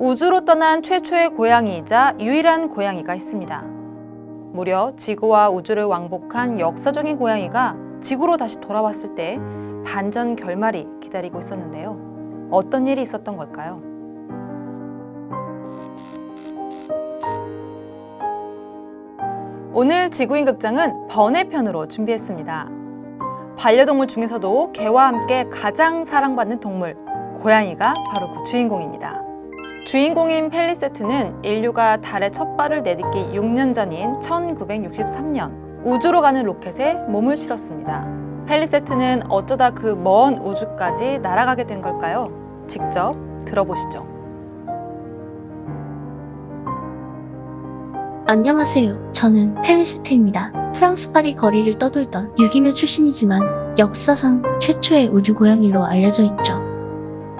우주로 떠난 최초의 고양이이자 유일한 고양이가 있습니다. 무려 지구와 우주를 왕복한 역사적인 고양이가 지구로 다시 돌아왔을 때 반전 결말이 기다리고 있었는데요. 어떤 일이 있었던 걸까요? 오늘 지구인 극장은 번외 편으로 준비했습니다. 반려동물 중에서도 개와 함께 가장 사랑받는 동물, 고양이가 바로 그 주인공입니다. 주인공인 펠리세트는 인류가 달에 첫 발을 내딛기 6년 전인 1963년 우주로 가는 로켓에 몸을 실었습니다. 펠리세트는 어쩌다 그 먼 우주까지 날아가게 된 걸까요? 직접 들어보시죠. 안녕하세요. 저는 페리스트입니다. 프랑스 파리 거리를 떠돌던 유기묘 출신이지만 역사상 최초의 우주 고양이로 알려져 있죠.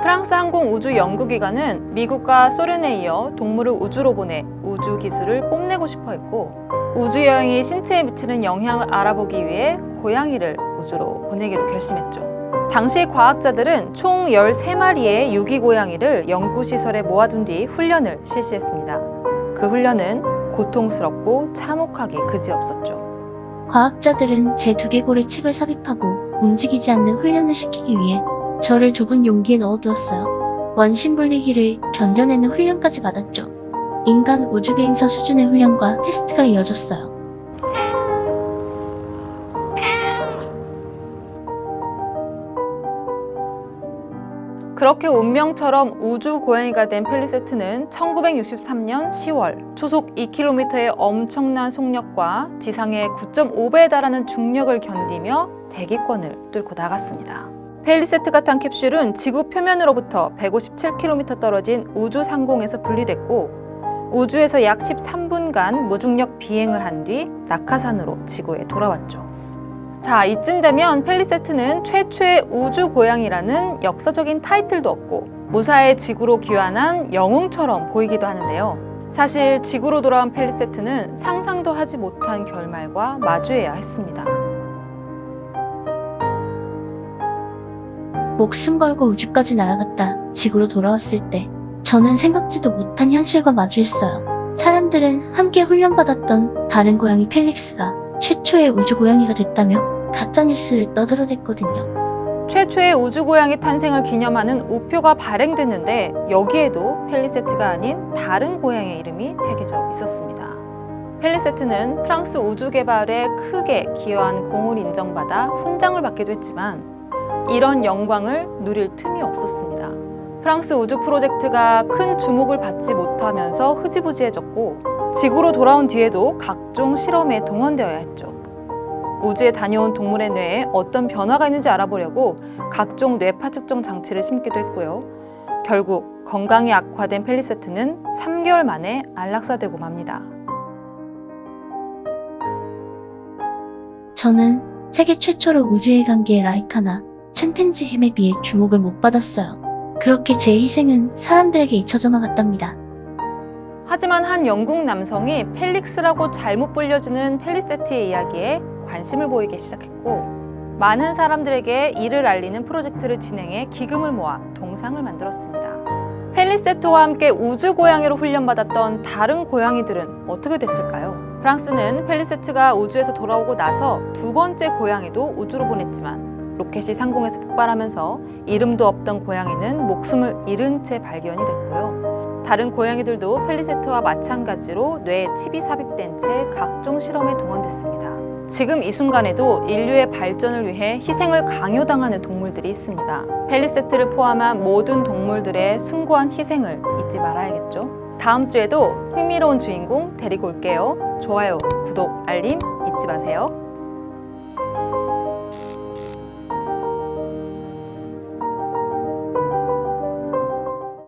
프랑스 항공 우주 연구기관은 미국과 소련에 이어 동물을 우주로 보내 우주 기술을 뽐내고 싶어 했고 우주 여행이 신체에 미치는 영향을 알아보기 위해 고양이를 우주로 보내기로 결심했죠. 당시 과학자들은 총 13마리의 유기 고양이를 연구시설에 모아둔 뒤 훈련을 실시했습니다. 그 훈련은 고통스럽고 참혹하기 그지없었죠. 과학자들은 제 두개골에 칩을 삽입하고 움직이지 않는 훈련을 시키기 위해 저를 좁은 용기에 넣어두었어요. 원심불리기를 견뎌내는 훈련까지 받았죠. 인간 우주비행사 수준의 훈련과 테스트가 이어졌어요. 그렇게 운명처럼 우주 고양이가 된 펠리세트는 1963년 10월 초속 2km의 엄청난 속력과 지상의 9.5배에 달하는 중력을 견디며 대기권을 뚫고 나갔습니다. 펠리세트가 탄 캡슐은 지구 표면으로부터 157km 떨어진 우주 상공에서 분리됐고 우주에서 약 13분간 무중력 비행을 한 뒤 낙하산으로 지구에 돌아왔죠. 자, 이쯤 되면 펠리세트는 최초의 우주 고양이라는 역사적인 타이틀도 얻고 무사히 지구로 귀환한 영웅처럼 보이기도 하는데요. 사실 지구로 돌아온 펠리세트는 상상도 하지 못한 결말과 마주해야 했습니다. 목숨 걸고 우주까지 날아갔다 지구로 돌아왔을 때 저는 생각지도 못한 현실과 마주했어요. 사람들은 함께 훈련받았던 다른 고양이 펠릭스가 최초의 우주 고양이가 됐다며 가짜뉴스를 떠들어댔거든요. 최초의 우주 고양이 탄생을 기념하는 우표가 발행됐는데 여기에도 펠리세트가 아닌 다른 고양이의 이름이 새겨져 있었습니다. 펠리세트는 프랑스 우주 개발에 크게 기여한 공을 인정받아 훈장을 받기도 했지만 이런 영광을 누릴 틈이 없었습니다. 프랑스 우주 프로젝트가 큰 주목을 받지 못하면서 흐지부지해졌고 지구로 돌아온 뒤에도 각종 실험에 동원되어야 했죠. 우주에 다녀온 동물의 뇌에 어떤 변화가 있는지 알아보려고 각종 뇌파 측정 장치를 심기도 했고요. 결국 건강이 악화된 펠리세트는 3개월 만에 안락사되고 맙니다. 저는 세계 최초로 우주에 간 게 라이카나 침팬지 햄에 비해 주목을 못 받았어요. 그렇게 제 희생은 사람들에게 잊혀져만 갔답니다. 하지만 한 영국 남성이 펠릭스라고 잘못 불려주는 펠리세트의 이야기에 관심을 보이기 시작했고 많은 사람들에게 이를 알리는 프로젝트를 진행해 기금을 모아 동상을 만들었습니다. 펠리세트와 함께 우주 고양이로 훈련받았던 다른 고양이들은 어떻게 됐을까요? 프랑스는 펠리세트가 우주에서 돌아오고 나서 두 번째 고양이도 우주로 보냈지만 로켓이 상공에서 폭발하면서 이름도 없던 고양이는 목숨을 잃은 채 발견이 됐고요. 다른 고양이들도 펠리세트와 마찬가지로 뇌에 칩이 삽입된 채 각종 실험에 동원됐습니다. 지금 이 순간에도 인류의 발전을 위해 희생을 강요당하는 동물들이 있습니다. 펠리세트를 포함한 모든 동물들의 숭고한 희생을 잊지 말아야겠죠. 다음 주에도 흥미로운 주인공 데리고 올게요. 좋아요, 구독, 알림 잊지 마세요.